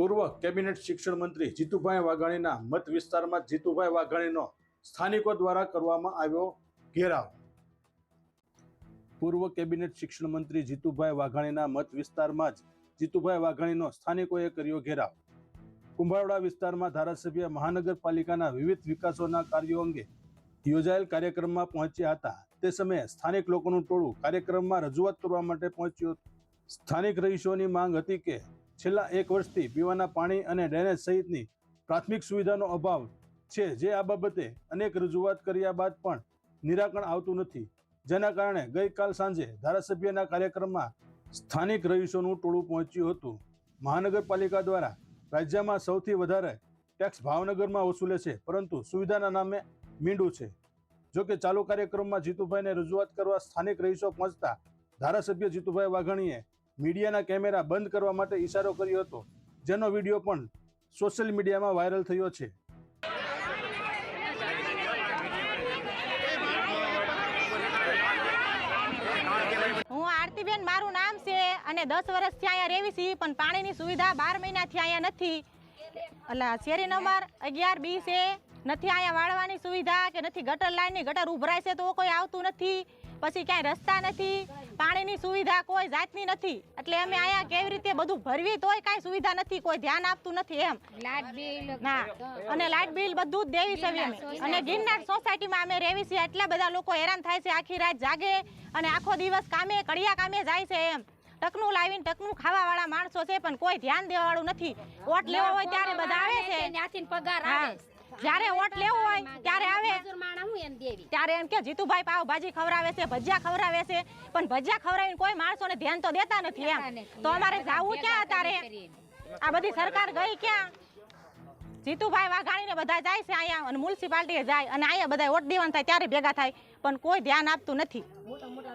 પૂર્વ કેબિનેટ શિક્ષણ મંત્રી જીતુભાઈ વાઘાણીના મત વિસ્તારમાં જીતુભાઈ વાઘાણીનો સ્થાનિકો દ્વારા કરવામાં આવ્યો ઘેરાવ. પૂર્વ કેબિનેટ શિક્ષણ મંત્રી જીતુભાઈ વાઘાણીના મત વિસ્તારમાં જ જીતુભાઈ વાઘાણીનો સ્થાનિકોએ કર્યો ઘેરાવ. કુંભાવડા વિસ્તારમાં ધારાસભ્ય મહાનગરપાલિકાના વિવિધ વિકાસોના કાર્યો અંગે યોજાયેલ કાર્યક્રમમાં પહોંચ્યા હતા. તે સમયે સ્થાનિક લોકોનું ટોળું કાર્યક્રમમાં રજૂઆત કરવા માટે પહોંચ્યું. સ્થાનિક રહીશોની માંગ હતી કે છેલ્લા એક વર્ષથી પીવાના પાણી અને ડ્રેનેજ સહિતની પ્રાથમિક સુવિધાનો અભાવ છે જે આ બાબતે અનેક રજૂઆત કર્યા બાદ પણ નિરાકરણ આવતું નથી. જેના કારણે ગઈકાલ સાંજે ધારાસભ્યના કાર્યક્રમમાં સ્થાનિક રહીશોનું ટોળું પહોંચ્યું હતું. મહાનગરપાલિકા દ્વારા રાજ્યમાં સૌથી વધારે ટેક્સ ભાવનગરમાં વસૂલે છે, પરંતુ સુવિધાના નામે મીંડું છે. જો કે ચાલુ કાર્યક્રમમાં જીતુભાઈને રજૂઆત કરવા સ્થાનિક રહીશો પહોંચતા ધારાસભ્ય જીતુભાઈ વાઘાણીએ મીડિયાના કેમેરા બંધ કરવા માટે ઇશારો કર્યો હતો, જેનો વીડિયો પણ સોશિયલ મીડિયામાં વાયરલ થયો છે. હું આરતીબેન, મારું નામ છે અને દસ વર્ષથી અહીંયા રહેવી છીએ પણ પાણીની સુવિધા બાર મહિનાથી અહીંયા નથી. એટલે શેરી નંબર અગિયાર બી છે. નથી અહીંયા વાળવાની સુવિધા કે નથી, ગટર લાઈનની ગટર ઉભરાય છે તો કોઈ આવતું નથી. પછી ક્યાંય રસ્તા નથી પાણીની સુવિધા કોઈ જાતની નથી. એટલે અમે અહીંયા કેવી રીતે બધું ભરવી તોય કાંઈ સુવિધા નથી કોઈ ધ્યાન આપતું નથી એમ. લાઇટ બિલ ના અને લાઇટ બિલ બધું જ દેવી છે અમે અને ગિરનાર સોસાયટીમાં અમે રહેવી છીએ એટલા બધા લોકો હેરાન થાય છે આખી રાત જાગે અને આખો દિવસ કામે કડિયા કામે જાય છે એમ. ટકનું લાવીને ટકનું ખાવા વાળા માણસો છે પણ કોઈ ધ્યાન દેવા વાળું નથી. વોટ લેવો હોય ત્યારે બધા આવે છે. ત્યાંથી પગાર આવે જ્યારે ઓટ લેવો હોય ત્યારે આવે. મજૂર માણા હું એમ દેવી? ત્યારે એમ કે જીતુભાઈ પાવ ભાજી ખવડાવે છે ભજીયા ખવડાવે છે. પણ ભજીયા ખવડાવીને કોઈ માણસોને ધ્યાન તો દેતા નથી એમ. તો અમારે જાવું ક્યાં અત્યારે? આ બધી સરકાર ગઈ ક્યાં? જીતુભાઈ વાઘાણીને બધા જાય છે અહીંયા અને મ્યુનિસિપાલિટીએ જાય અને અહીંયા બધા વોટ દેવાનું થાય ત્યારે ભેગા થાય. પણ કોઈ ધ્યાન આપતું નથી. મોટા મોટા